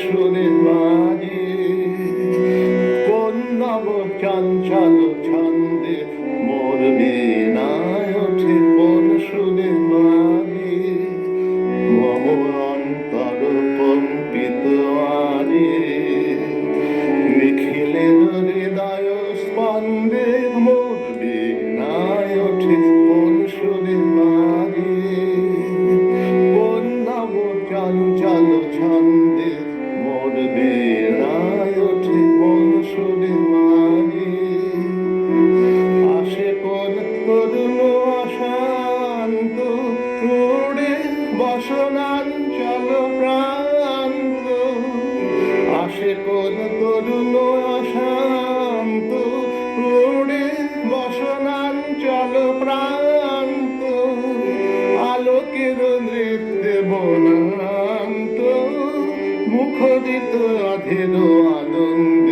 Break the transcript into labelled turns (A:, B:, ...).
A: সুরে বাজে কোন নব চঞ্চল ছন্দে মোর বীণায় ওঠে কোন সুরে বাজে মম অন্তর কম্পিত আরে নিখিলের হৃদয় স্পন্দে মোর বীণায় ওঠে কোন সুরে বাজে কোন নব চঞ্চল ছন্দে অশান্ত উড়ে বসনাঞ্চল প্রান্ত। আসে তরুণ প্রান্ত। আলোকের বনান্ত মুখরিত আনন্দে